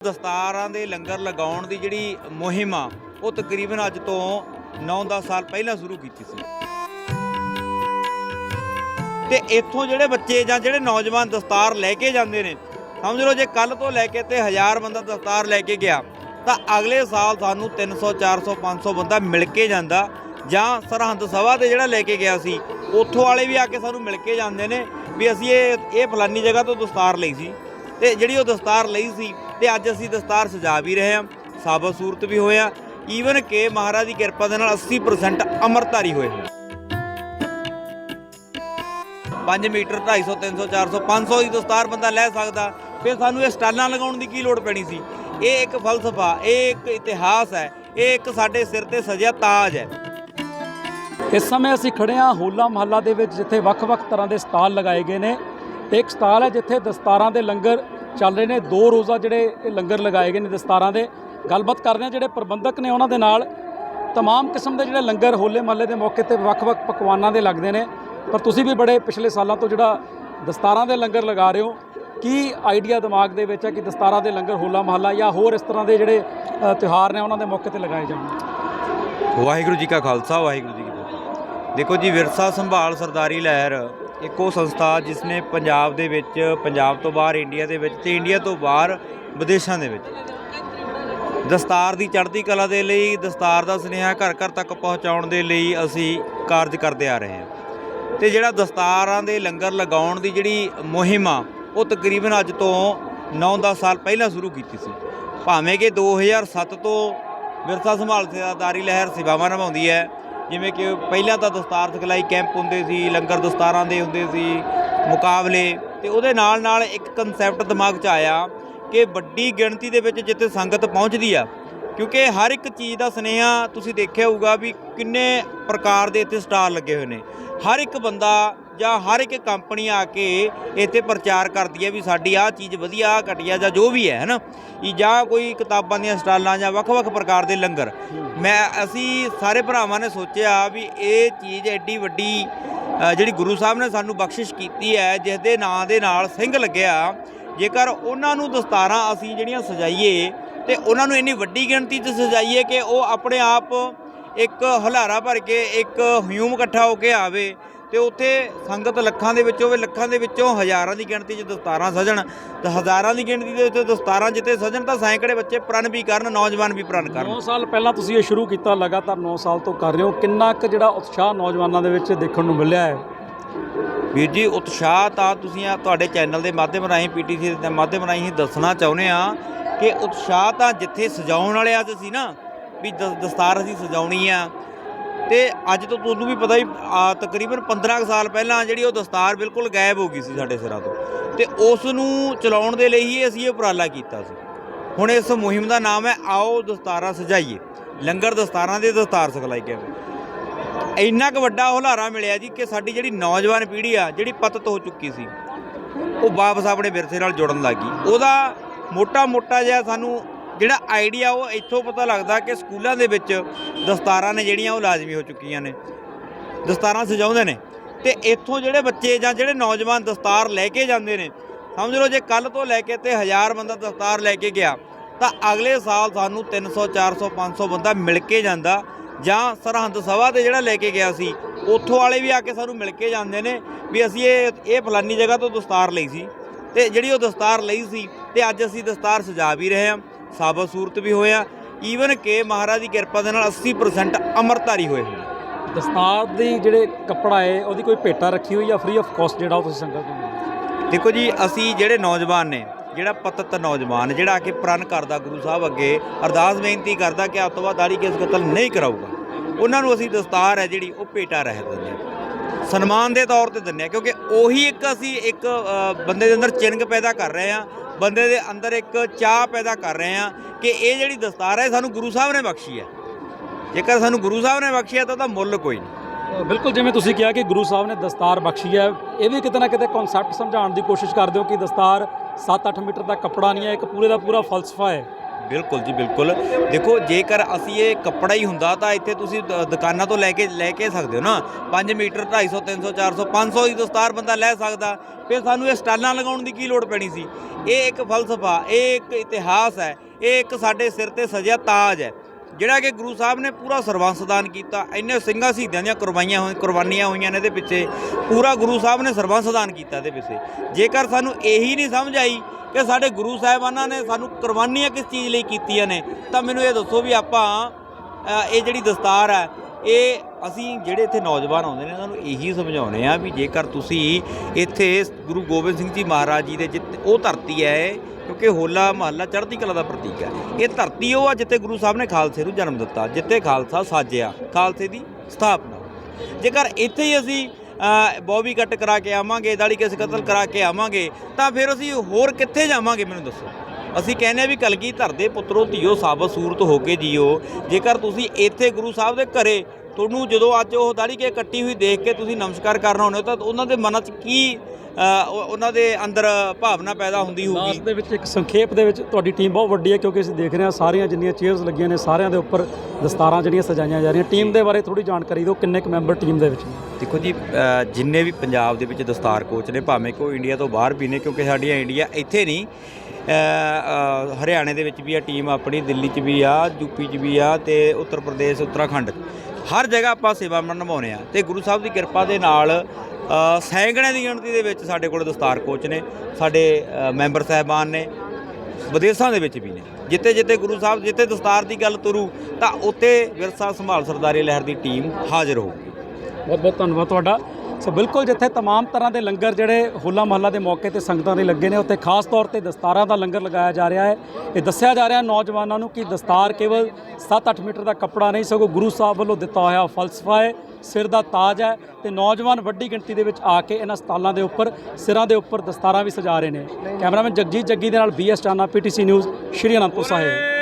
ਦਸਤਾਰਾਂ ਦੇ ਲੰਗਰ ਲਗਾਉਣ ਦੀ ਜਿਹੜੀ ਮੁਹਿੰਮ ਆ, ਉਹ ਤਕਰੀਬਨ ਅੱਜ ਤੋਂ 9-10 ਸਾਲ ਪਹਿਲਾਂ ਸ਼ੁਰੂ ਕੀਤੀ ਸੀ। ਤੇ ਇੱਥੋਂ ਜਿਹੜੇ ਬੱਚੇ ਜਾਂ ਜਿਹੜੇ ਨੌਜਵਾਨ ਦਸਤਾਰ ਲੈ ਕੇ ਜਾਂਦੇ ਨੇ, ਸਮਝ ਲਓ ਜੇ ਕੱਲ ਤੋਂ ਲੈ ਕੇ ਤੇ 1000 ਬੰਦਾ ਦਸਤਾਰ ਲੈ ਕੇ ਗਿਆ, ਤਾਂ ਅਗਲੇ ਸਾਲ ਸਾਨੂੰ 300 400 500 ਬੰਦਾ ਮਿਲ ਕੇ ਜਾਂਦਾ, ਜਾਂ ਸਰਹੰਦ ਸਭਾ ਤੇ ਜਿਹੜਾ ਲੈ ਕੇ ਗਿਆ ਸੀ, ਉੱਥੋਂ ਵਾਲੇ ਵੀ ਆ ਕੇ ਸਾਨੂੰ ਮਿਲ ਕੇ ਜਾਂਦੇ ਨੇ ਵੀ ਅਸੀਂ ਇਹ ਇਹ ਫਲਾਨੀ ਜਗ੍ਹਾ ਤੋਂ ਦਸਤਾਰ ਲਈ ਸੀ। ਤੇ ਜਿਹੜੀ ਉਹ ਦਸਤਾਰ ਲਈ ਸੀ ਤੇ ਅੱਜ ਅਸੀਂ ਦਸਤਾਰ ਸਜਾ ਵੀ ਰਹੇ ਹਾਂ। ਸਾਬਤ ਸੂਰਤ ਵੀ ਹੋਏ ਆ। ਈਵਨ ਕਿ ਮਹਾਰਾਜ ਦੀ ਕਿਰਪਾ ਦੇ ਨਾਲ 80% ਅੰਮ੍ਰਿਤਧਾਰੀ ਹੋਏ ਹੋਏ 5 ਮੀਟਰ 250 300 400 500 ਦੀ ਦਸਤਾਰ ਬੰਦਾ ਲੈ ਸਕਦਾ। ਫਿਰ ਸਾਨੂੰ ਇਹ ਸਟਾਲਾਂ ਲਗਾਉਣ ਦੀ ਕੀ ਲੋੜ ਪੈਣੀ ਸੀ? ਇਹ ਇੱਕ ਫਲਸਫਾ, ਇਹ ਇੱਕ ਇਤਿਹਾਸ ਹੈ। ਇਹ ਇੱਕ ਸਾਡੇ ਸਿਰ ਤੇ ਸਜਿਆ ਤਾਜ ਹੈ। ਇਸ ਸਮੇਂ ਅਸੀਂ ਖੜੇ ਹਾਂ ਹੋਲਾ ਮਹੱਲਾ ਦੇ ਵਿੱਚ, ਜਿੱਥੇ ਵੱਖ-ਵੱਖ ਤਰ੍ਹਾਂ ਦੇ ਸਟਾਲ ਲਗਾਏ ਗਏ ਨੇ। ਤੇ ਇੱਕ ਸਟਾਲ ਹੈ ਜਿੱਥੇ ਦਸਤਾਰਾਂ ਦੇ ਲੰਗਰ ਚੱਲ ਰਹੇ ਨੇ ਦੋ ਰੋਜ਼ਾ ਜਿਹੜੇ ਇਹ ਲੰਗਰ ਲਗਾਏ ਗਏ ਨੇ ਦਸਤਾਰਾਂ ਦੇ ਗੱਲਬਾਤ ਕਰ ਰਹੇ ਹਾਂ ਜਿਹੜੇ ਪ੍ਰਬੰਧਕ ਨੇ ਉਹਨਾਂ ਦੇ ਨਾਲ तमाम ਕਿਸਮ ਦੇ ਜਿਹੜੇ ਲੰਗਰ ਹੋਲੇ ਮਹੱਲੇ ਦੇ ਮੌਕੇ ਤੇ ਵੱਖ-ਵੱਖ ਪਕਵਾਨਾਂ ਦੇ ਲੱਗਦੇ ਨੇ ਪਰ ਤੁਸੀਂ ਵੀ ਬੜੇ ਪਿਛਲੇ ਸਾਲਾਂ ਤੋਂ ਜਿਹੜਾ ਦਸਤਾਰਾਂ ਦੇ ਲੰਗਰ ਲਗਾ ਰਹੇ ਹੋ ਕੀ ਆਈਡੀਆ ਦਿਮਾਗ ਦੇ ਵਿੱਚ ਹੈ ਕਿ ਦਸਤਾਰਾਂ ਦੇ ਲੰਗਰ ਹੋਲਾ ਮਹੱਲਾ ਜਾਂ ਹੋਰ ਇਸ ਤਰ੍ਹਾਂ ਦੇ ਜਿਹੜੇ ਅ, ਤਿਉਹਾਰ ਨੇ ਉਹਨਾਂ ਦੇ ਮੌਕੇ ਤੇ ਲਗਾਏ ਜਾਣ ਵਾਹਿਗੁਰੂ ਜੀ ਕਾ ਖਾਲਸਾ ਵਾਹਿਗੁਰੂ ਜੀ ਕੀ ਫਤਿਹ ਦੇਖੋ ਜੀ ਵਿਰਸਾ ਸੰਭਾਲ ਸਰਦਾਰੀ ਲਹਿਰ ਇੱਕ ਉਹ ਸੰਸਥਾ ਜਿਸ ਨੇ ਪੰਜਾਬ ਦੇ ਵਿੱਚ, ਪੰਜਾਬ ਤੋਂ ਬਾਹਰ ਇੰਡੀਆ ਦੇ ਵਿੱਚ ਤੇ ਇੰਡੀਆ ਤੋਂ ਬਾਹਰ ਵਿਦੇਸ਼ਾਂ ਦੇ ਵਿੱਚ ਦਸਤਾਰ ਦੀ ਚੜ੍ਹਦੀ ਕਲਾ ਦੇ ਲਈ, ਦਸਤਾਰ ਦਾ ਸੁਨੇਹਾ ਘਰ ਘਰ ਤੱਕ ਪਹੁੰਚਾਉਣ ਦੇ ਲਈ ਅਸੀਂ ਕਾਰਜ ਕਰਦੇ ਆ ਰਹੇ ਹਾਂ। ਤੇ ਜਿਹੜਾ ਦਸਤਾਰਾਂ ਦੇ ਲੰਗਰ ਲਗਾਉਣ ਦੀ ਜਿਹੜੀ ਮੁਹਿੰਮ ਆ, ਉਹ ਤਕਰੀਬਨ ਅੱਜ ਤੋਂ 9-10 ਸਾਲ ਪਹਿਲਾਂ ਸ਼ੁਰੂ ਕੀਤੀ ਸੀ। ਭਾਵੇਂ ਕਿ 2007 ਤੋਂ ਵਿਰਸਾ ਸੰਭਾਲ ਸੇਵਾਦਾਰੀ ਲਹਿਰ ਸੇਵਾਵਾਂ ਨਿਭਾਉਂਦੀ ਹੈ ਜਿਵੇਂ ਕਿ ਪਹਿਲਾਂ ਤਾਂ ਦਸਤਾਰ ਸਿਖਲਾਈ ਕੈਂਪ ਹੁੰਦੇ ਸੀ, ਲੰਗਰ ਦਸਤਾਰਾਂ ਦੇ ਹੁੰਦੇ ਸੀ, ਮੁਕਾਬਲੇ ਤੇ ਉਹਦੇ ਨਾਲ ਨਾਲ ਇੱਕ ਕਨਸੈਪਟ ਦਿਮਾਗ 'ਚ ਆਇਆ ਕਿ ਵੱਡੀ ਗਿਣਤੀ ਦੇ ਵਿੱਚ ਜਿੱਥੇ ਸੰਗਤ ਪਹੁੰਚਦੀ ਆ, ਕਿਉਂਕਿ ਹਰ ਇੱਕ ਚੀਜ਼ ਦਾ ਸੁਨੇਹਾ ਤੁਸੀਂ ਦੇਖਿਆ ਹੋਊਗਾ ਵੀ ਕਿੰਨੇ ਪ੍ਰਕਾਰ ਦੇ ਇੱਥੇ ਸਟਾਰ ਲੱਗੇ ਹੋਏ ਨੇ। ਹਰ ਇੱਕ ਬੰਦਾ ਜਾਂ ਹਰ ਇੱਕ ਕੰਪਨੀ ਆ ਕੇ ਇੱਥੇ ਪ੍ਰਚਾਰ ਕਰਦੀ ਹੈ ਵੀ ਸਾਡੀ ਆਹ ਚੀਜ਼ ਵਧੀਆ, ਆਹ ਘਟੀਆ ਜਾਂ ਜੋ ਵੀ ਹੈ ਹਨਾ ਇਹ ਜਾਂ ਕੋਈ ਕਿਤਾਬਾਂ ਦੀਆਂ ਸਟਾਲਾਂ ਜਾਂ ਵੱਖ-ਵੱਖ ਪ੍ਰਕਾਰ ਦੇ ਲੰਗਰ। ਮੈਂ, ਅਸੀਂ ਸਾਰੇ ਭਰਾਵਾਂ ਨੇ ਸੋਚਿਆ ਵੀ ਇਹ ਚੀਜ਼ ਐਡੀ ਵੱਡੀ ਜਿਹੜੀ ਗੁਰੂ ਸਾਹਿਬ ਨੇ ਸਾਨੂੰ ਬਖਸ਼ਿਸ਼ ਕੀਤੀ ਹੈ ਜਿਸ ਦੇ ਨਾਂ ਦੇ ਨਾਲ ਸਿੰਘ ਲੱਗਿਆ, ਜੇਕਰ ਉਹਨਾਂ ਨੂੰ ਦਸਤਾਰਾਂ ਅਸੀਂ ਜਿਹੜੀਆਂ ਸਜਾਈਏ ਤੇ ਉਹਨਾਂ ਨੂੰ ਇੰਨੀ ਵੱਡੀ ਗਿਣਤੀ 'ਚ ਸਜਾਈਏ ਕਿ ਉਹ ਆਪਣੇ ਆਪ ਇੱਕ ਹਲਾਰਾ ਭਰ ਕੇ ਇੱਕ ਹਿਊਮ ਇਕੱਠਾ ਹੋ ਕੇ ਆਵੇ ਤੇ ਉੱਥੇ ਸੰਗਤ ਲੱਖਾਂ ਦੇ ਵਿੱਚ ਹੋਵੇ ਲੱਖਾਂ ਦੇ ਵਿੱਚੋਂ ਹਜ਼ਾਰਾਂ ਦੀ ਗਿਣਤੀ 'ਚ ਦਸਤਾਰਾਂ ਸਜਣ ਤੇ ਹਜ਼ਾਰਾਂ ਦੀ ਗਿਣਤੀ ਦੇ ਵਿੱਚ ਦਸਤਾਰਾਂ ਜਿੱਤੇ ਸਜਣ ਤਾਂ ਸੈਂਕੜੇ ਬੱਚੇ ਪ੍ਰਣ ਵੀ ਕਰਨ ਨੌਜਵਾਨ ਵੀ ਪ੍ਰਣ ਕਰਨ। 9 ਸਾਲ ਪਹਿਲਾਂ ਤੁਸੀਂ ਇਹ ਸ਼ੁਰੂ ਕੀਤਾ ਲਗਾਤਾਰ 9 ਸਾਲ ਤੋਂ ਕਰ ਰਹੇ ਹੋ। ਕਿੰਨਾ ਕੁ ਜਿਹੜਾ ਉਤਸ਼ਾਹ ਨੌਜਵਾਨਾਂ ਦੇ ਵਿੱਚ ਦੇਖਣ ਨੂੰ ਮਿਲਿਆ ਹੈ? ਵੀਰ ਜੀ ਉਤਸ਼ਾਹ ਤਾਂ ਤੁਸੀਂ ਆ ਤੁਹਾਡੇ ਚੈਨਲ ਦੇ ਮਾਧਿਅਮ ਰਾਹੀਂ ਪੀਟੀਸੀ ਦੇ ਮਾਧਿਅਮ ਰਾਹੀਂ ਹੀ ਦੱਸਣਾ ਚਾਹੁੰਦੇ ਆ ਕਿ ਉਤਸ਼ਾਹ ਤਾਂ ਜਿੱਥੇ ਸਜਾਉਣ ਵਾਲੇ ਅੱਜ ਸੀ ਨਾ ਵੀ ਦਸਤਾਰ ਅਸੀਂ ਸਜਾਉਣੀ ਆ। ਤੇ ਅੱਜ ਤੋਂ ਤੁਹਾਨੂੰ ਵੀ ਪਤਾ ਹੀ ਤਕਰੀਬਨ 15 ਕੁ ਸਾਲ ਪਹਿਲਾਂ ਜਿਹੜੀ ਉਹ ਦਸਤਾਰ ਬਿਲਕੁਲ ਗਾਇਬ ਹੋ ਗਈ ਸੀ ਸਾਡੇ ਸਿਰਾਂ ਤੋਂ। ਤੇ ਉਸ ਨੂੰ ਚਲਾਉਣ ਦੇ ਲਈ ਹੀ ਅਸੀਂ ਇਹ ਉਪਰਾਲਾ ਕੀਤਾ ਸੀ। ਹੁਣ ਇਸ ਮੁਹਿੰਮ ਦਾ ਨਾਮ ਹੈ, ਆਓ ਦਸਤਾਰਾਂ ਸਜਾਈਏ। ਲੰਗਰ ਦਸਤਾਰਾਂ ਦੇ ਦਸਤਾਰ ਸਿਖਲਾਈ ਕੈਂਪ ਇੰਨਾ ਕੁ ਵੱਡਾ ਹੁਲਾਰਾ ਮਿਲਿਆ ਜੀ ਕਿ ਸਾਡੀ ਜਿਹੜੀ ਨੌਜਵਾਨ ਪੀੜ੍ਹੀ ਆ, ਜਿਹੜੀ ਪਤਤ ਹੋ ਚੁੱਕੀ ਸੀ, ਉਹ ਵਾਪਸ ਆਪਣੇ ਵਿਰਸੇ ਨਾਲ ਜੁੜਨ ਲੱਗੀ ਉਹਦਾ ਮੋਟਾ ਮੋਟਾ ਜਿਹਾ ਸਾਨੂੰ ਜਿਹੜਾ ਆਈਡੀਆ ਉਹ ਇੱਥੋਂ ਪਤਾ ਲੱਗਦਾ ਕਿ ਸਕੂਲਾਂ ਦੇ ਵਿੱਚ ਦਸਤਾਰਾਂ ਨੇ ਜਿਹੜੀਆਂ ਉਹ ਲਾਜ਼ਮੀ ਹੋ ਚੁੱਕੀਆਂ ਨੇ। ਦਸਤਾਰਾਂ ਸਜਾਉਂਦੇ ਨੇ। ਤੇ ਇੱਥੋਂ ਜਿਹੜੇ ਬੱਚੇ ਜਾਂ ਜਿਹੜੇ ਨੌਜਵਾਨ ਦਸਤਾਰ ਲੈ ਕੇ ਜਾਂਦੇ ਨੇ, ਸਮਝ ਲਓ ਜੇ ਕੱਲ ਤੋਂ ਲੈ ਕੇ ਤੇ 1000 ਬੰਦਾ ਦਸਤਾਰ ਲੈ ਕੇ ਗਿਆ, ਤਾਂ ਅਗਲੇ ਸਾਲ ਸਾਨੂੰ 300 400 500 ਬੰਦਾ ਮਿਲ ਕੇ ਜਾਂਦਾ ਜਾਂ ਸਰਹੰਦ ਸਭਾ ਤੇ ਜਿਹੜਾ ਲੈ ਕੇ ਗਿਆ ਸੀ, ਉੱਥੋਂ ਵਾਲੇ ਵੀ ਆ ਕੇ ਸਾਨੂੰ ਮਿਲ ਕੇ ਜਾਂਦੇ ਨੇ ਵੀ ਅਸੀਂ ਇਹ ਇਹ ਫਲਾਨੀ ਜਗ੍ਹਾ ਤੋਂ ਦਸਤਾਰ ਲਈ ਸੀ। ਤੇ ਜਿਹੜੀ ਉਹ ਦਸਤਾਰ ਲਈ ਸੀ, ਤੇ ਅੱਜ ਅਸੀਂ ਦਸਤਾਰ ਸਜਾ ਵੀ ਰਹੇ ਹਾਂ। ਸਾਬਤ ਸੂਰਤ ਵੀ ਹੋਏ ਆ। ਈਵਨ ਕਿ ਮਹਾਰਾਜ ਦੀ ਕਿਰਪਾ ਦੇ ਨਾਲ 80% ਅੰਮ੍ਰਿਤਧਾਰੀ ਹੋਏ ਹੋਏ। ਦਸਤਾਰ ਦੀ ਜਿਹੜੇ ਕੱਪੜਾ ਹੈ ਉਹਦੀ ਕੋਈ ਭੇਟਾ ਰੱਖੀ ਹੋਈ ਜਾਂ ਫ੍ਰੀ ਆਫ ਕਾਸਟ ਜਿਹੜਾ ਉਹ ਤੁਸੀਂ ਸੰਗਤ ਨੂੰ ਦੇਖੋ ਜੀ ਅਸੀਂ ਜਿਹੜੇ ਨੌਜਵਾਨ ਨੇ ਜਿਹੜਾ ਪਤਤ ਨੌਜਵਾਨ ਜਿਹੜਾ ਆ ਕੇ ਪ੍ਰਣ ਕਰਦਾ ਗੁਰੂ ਸਾਹਿਬ ਅੱਗੇ ਅਰਦਾਸ ਬੇਨਤੀ ਕਰਦਾ ਕਿ ਅੱਜ ਤੋਂ ਬਾਅਦ ਦਾੜੀ ਕੇਸ ਕਤਲ ਨਹੀਂ ਕਰਾਊਗਾ। ਉਹਨਾਂ ਨੂੰ ਅਸੀਂ ਦਸਤਾਰ ਹੈ ਜਿਹੜੀ ਉਹ ਭੇਟਾ ਰਹਿ ਦਿੰਦੇ ਸਨਮਾਨ ਦੇ ਤੌਰ ਤੇ ਦਿੰਦੇ ਹਾਂ ਕਿਉਂਕਿ ਉਹੀ ਇੱਕ ਅਸੀਂ ਇੱਕ ਬੰਦੇ ਦੇ ਅੰਦਰ ਚਿੰਗ ਪੈਦਾ ਕਰ ਰਹੇ ਹਾਂ ਬੰਦੇ ਦੇ ਅੰਦਰ ਇੱਕ ਚਾਹ ਪੈਦਾ ਕਰ ਰਹੇ ਹਾਂ ਕਿ ਇਹ ਜਿਹੜੀ ਦਸਤਾਰ ਹੈ ਸਾਨੂੰ ਗੁਰੂ ਸਾਹਿਬ ਨੇ ਬਖਸ਼ੀ ਹੈ। ਜੇਕਰ ਸਾਨੂੰ ਗੁਰੂ ਸਾਹਿਬ ਨੇ ਬਖਸ਼ੀ ਹੈ, ਤਾਂ ਉਹਦਾ ਮੁੱਲ ਕੋਈ ਨਹੀਂ। ਬਿਲਕੁਲ, ਜਿਵੇਂ ਤੁਸੀਂ ਕਿਹਾ ਕਿ ਗੁਰੂ ਸਾਹਿਬ ਨੇ ਦਸਤਾਰ ਬਖਸ਼ੀ ਹੈ, ਇਹ ਵੀ ਕਿਤੇ ਨਾ ਕਿਤੇ ਕਨਸੈਪਟ ਸਮਝਾਉਣ ਦੀ ਕੋਸ਼ਿਸ਼ ਕਰਦੇ ਹੋ ਕਿ ਦਸਤਾਰ 7-8 ਮੀਟਰ ਦਾ ਕੱਪੜਾ ਨਹੀਂ ਹੈ, ਇੱਕ ਪੂਰੇ ਦਾ ਪੂਰਾ ਫਲਸਫਾ ਹੈ। ਬਿਲਕੁਲ ਜੀ, ਬਿਲਕੁਲ। ਦੇਖੋ, ਜੇਕਰ ਅਸੀਂ ਇਹ ਕੱਪੜਾ ਹੀ ਹੁੰਦਾ ਤਾਂ ਇੱਥੇ ਤੁਸੀਂ ਦ- ਦੁਕਾਨਾਂ ਤੋਂ ਲੈ ਕੇ ਲੈ ਕੇ ਸਕਦੇ ਹੋ ਨਾ। 5 ਮੀਟਰ 250 300 400 500 ਦੀ ਦਸਤਾਰ ਬੰਦਾ ਲੈ ਸਕਦਾ। ਫਿਰ ਸਾਨੂੰ ਇਹ ਸਟਾਲਾਂ ਲਗਾਉਣ ਦੀ ਕੀ ਲੋੜ ਪੈਣੀ ਸੀ? ਇਹ ਇੱਕ ਫਲਸਫਾ, ਇਹ ਇੱਕ ਇਤਿਹਾਸ ਹੈ। ਇਹ ਇੱਕ ਸਾਡੇ ਸਿਰ ਤੇ ਸਜਿਆ ਤਾਜ ਹੈ। ਜਿਹੜਾ ਕਿ ਗੁਰੂ ਸਾਹਿਬ ਨੇ ਪੂਰਾ ਸਰਬੰਸ ਦਾਨ ਕੀਤਾ, ਇੰਨੇ ਸਿੰਘਾਂ ਸ਼ਹੀਦਾਂ ਦੀਆਂ ਕੁਰਬਾਨੀਆਂ ਹੋਈਆਂ ਕੁਰਬਾਨੀਆਂ ਹੋਈਆਂ ਨੇ ਇਹਦੇ ਪਿੱਛੇ, ਪੂਰਾ ਗੁਰੂ ਸਾਹਿਬ ਨੇ ਸਰਬੰਸ ਦਾਨ ਕੀਤਾ ਇਹਦੇ ਪਿੱਛੇ। ਜੇਕਰ ਸਾਨੂੰ ਇਹੀ ਨਹੀਂ ਸਮਝ ਆਈ ਕਿ ਸਾਡੇ ਗੁਰੂ ਸਾਹਿਬਾਨਾਂ ਨੇ ਸਾਨੂੰ ਕੁਰਬਾਨੀਆਂ ਕਿਸ ਚੀਜ਼ ਲਈ ਕੀਤੀਆਂ ਨੇ, ਤਾਂ ਮੈਨੂੰ ਇਹ ਦੱਸੋ ਵੀ ਆਪਾਂ ਇਹ ਜਿਹੜੀ ਦਸਤਾਰ ਹੈ ਇਹ ਅਸੀਂ ਜਿਹੜੇ ਇੱਥੇ ਨੌਜਵਾਨ ਆਉਂਦੇ ਨੇ ਉਹਨਾਂ ਨੂੰ ਇਹੀ ਸਮਝਾਉਨੇ ਆ ਵੀ ਜੇਕਰ ਤੁਸੀਂ ਇੱਥੇ ਗੁਰੂ ਗੋਬਿੰਦ ਸਿੰਘ ਜੀ ਮਹਾਰਾਜ ਜੀ ਦੇ ਜਿੱਥੇ ਉਹ ਧਰਤੀ ਹੈ ਕਿਉਂਕਿ ਹੋਲਾ ਮਹੱਲਾ ਚੜ੍ਹਦੀ ਕਲਾ ਦਾ ਪ੍ਰਤੀਕ ਹੈ। ਇਹ ਧਰਤੀ ਉਹ ਆ ਜਿੱਥੇ ਗੁਰੂ ਸਾਹਿਬ ਨੇ ਖਾਲਸੇ ਨੂੰ ਜਨਮ ਦਿੱਤਾ, ਜਿੱਥੇ ਖਾਲਸਾ ਸਾਜਿਆ, ਖਾਲਸੇ ਦੀ ਸਥਾਪਨਾ। ਜੇਕਰ ਇੱਥੇ ਹੀ ਅਸੀਂ ਬੌਬੀ ਕੱਟ ਕਰਾ ਕੇ ਆਵਾਂਗੇ, ਦਾੜੀ ਕੇਸ ਕਤਲ ਕਰਾ ਕੇ ਆਵਾਂਗੇ, ਤਾਂ ਫਿਰ ਅਸੀਂ ਹੋਰ ਕਿੱਥੇ ਜਾਵਾਂਗੇ, ਮੈਨੂੰ ਦੱਸੋ? ਅਸੀਂ ਕਹਿੰਦੇ ਆ ਵੀ ਕਲਗੀ ਧਰ ਦੇ ਪੁੱਤਰੋ ਧੀਓ ਸਾਬਤ ਸੂਰਤ ਹੋ ਕੇ ਜੀਓ। ਜੇਕਰ ਤੁਸੀਂ ਇੱਥੇ ਗੁਰੂ ਸਾਹਿਬ ਦੇ ਘਰੇ ਤੁਹਾਨੂੰ ਜਦੋਂ ਅੱਜ ਉਹ ਦਾੜੀ ਕੇ ਕੱਟੀ ਹੋਈ ਦੇਖ ਕੇ ਤੁਸੀਂ ਨਮਸਕਾਰ ਕਰਨਾ ਹੁੰਦੇ ਤਾਂ ਉਹਨਾਂ ਦੇ ਮਨਾਂ 'ਚ ਕੀ ਉਹਨਾਂ ਦੇ ਅੰਦਰ ਭਾਵਨਾ ਪੈਦਾ ਹੁੰਦੀ ਹੋਊਗੀ? ਲਾਸਟ ਦੇ ਵਿੱਚ ਇੱਕ ਸੰਖੇਪ ਦੇ ਵਿੱਚ ਤੁਹਾਡੀ ਟੀਮ ਬਹੁਤ ਵੱਡੀ ਹੈ ਕਿਉਂਕਿ ਅਸੀਂ ਦੇਖ ਰਹੇ ਹਾਂ ਸਾਰੀਆਂ ਜਿੰਨੀਆਂ ਚੇਅਰਸ ਲੱਗੀਆਂ ਨੇ ਸਾਰਿਆਂ ਦੇ ਉੱਪਰ ਦਸਤਾਰਾਂ ਜਿਹੜੀਆਂ ਸਜਾਈਆਂ ਜਾ ਰਹੀਆਂ। ਟੀਮ ਦੇ ਬਾਰੇ ਥੋੜੀ ਜਾਣਕਾਰੀ ਦਿਓ ਕਿੰਨੇ ਕੁ ਮੈਂਬਰ ਟੀਮ ਦੇ ਵਿੱਚ? ਨੇ ਦੇਖੋ ਜੀ ਜਿੰਨੇ ਵੀ ਪੰਜਾਬ ਦੇ ਵਿੱਚ ਦਸਤਾਰ ਕੋਚ ਨੇ ਭਾਵੇਂ ਕਿ ਉਹ ਇੰਡੀਆ ਤੋਂ ਬਾਹਰ ਵੀ ਨੇ ਕਿਉਂਕਿ ਸਾਡੀਆਂ ਇੰਡੀਆ ਇੱਥੇ ਨਹੀਂ ਹਰਿਆਣੇ ਦੇ ਵਿੱਚ ਵੀ ਆ ਟੀਮ ਆਪਣੀ ਦਿੱਲੀ 'ਚ ਵੀ ਆ ਯੂਪੀ 'ਚ ਵੀ ਆ ਤੇ ਉੱਤਰ ਪ੍ਰਦੇਸ਼ ਉੱਤਰਾਖੰਡ। ਹਰ ਜਗ੍ਹਾ ਆਪਾਂ ਸੇਵਾ ਨਿਭਾਉਂਦੇ ਆ ਤੇ ਗੁਰੂ ਸਾਹਿਬ ਦੀ ਕਿਰਪਾ ਦੇ ਨਾਲ ਅ, ਸੈਂਕੜਿਆਂ ਦੀ ਗਿਣਤੀ ਦੇ ਵਿੱਚ ਸਾਡੇ ਕੋਲ ਦਸਤਾਰ ਕੋਚ ਨੇ ਸਾਡੇ ਮੈਂਬਰ ਸਾਹਿਬਾਨ ਨੇ ਵਿਦੇਸ਼ਾਂ ਦੇ ਵਿੱਚ ਵੀ ਨੇ। ਜਿੱਥੇ ਜਿੱਥੇ ਗੁਰੂ ਸਾਹਿਬ ਜਿੱਥੇ ਦਸਤਾਰ ਦੀ ਗੱਲ ਤੁਰੂ ਤਾਂ ਉੱਥੇ ਵਿਰਸਾ ਸੰਭਾਲ ਸਰਦਾਰੀ ਲਹਿਰ ਦੀ ਟੀਮ ਹਾਜ਼ਰ ਹੋਊਗੀ। ਬਹੁਤ ਬਹੁਤ ਧੰਨਵਾਦ ਤੁਹਾਡਾ। ਸੋ ਬਿਲਕੁਲ ਜਿੱਥੇ तमाम ਤਰ੍ਹਾਂ ਦੇ ਲੰਗਰ ਜਿਹੜੇ ਹੋਲਾ ਮਹੱਲਾ ਦੇ ਮੌਕੇ ਤੇ ਸੰਗਤਾਂ ਦੇ ਲੱਗੇ ਨੇ ਉੱਥੇ ਖਾਸ ਤੌਰ ਤੇ ਦਸਤਾਰਾਂ ਦਾ ਲੰਗਰ ਲਗਾਇਆ ਜਾ ਰਿਹਾ ਹੈ ਇਹ ਦੱਸਿਆ ਜਾ ਰਿਹਾ ਨੌਜਵਾਨਾਂ ਨੂੰ ਕਿ ਦਸਤਾਰ ਕੇਵਲ 7-8 ਮੀਟਰ ਦਾ ਕੱਪੜਾ ਨਹੀਂ ਸਗੋਂ ਗੁਰੂ ਸਾਹਿਬ ਵੱਲੋਂ ਦਿੱਤਾ ਹੋਇਆ ਫਲਸਫਾ ਹੈ ਸਿਰ ਦਾ ਤਾਜ ਹੈ ਤੇ ਨੌਜਵਾਨ ਵੱਡੀ ਗਿਣਤੀ ਦੇ ਵਿੱਚ ਆ ਕੇ ਇਹਨਾਂ ਸਟਾਲਾਂ ਦੇ ਉੱਪਰ ਸਿਰਾਂ ਦੇ ਉੱਪਰ ਦਸਤਾਰਾਂ ਵੀ ਸਜਾ ਰਹੇ ਨੇ ਕੈਮਰਾਮੈਨ ਜਗਜੀਤ ਜੱਗੀ ਦੇ ਨਾਲ BS Chana PTC news Shri Anandpur Sahib ਸੋ ਨਿਹਾਲ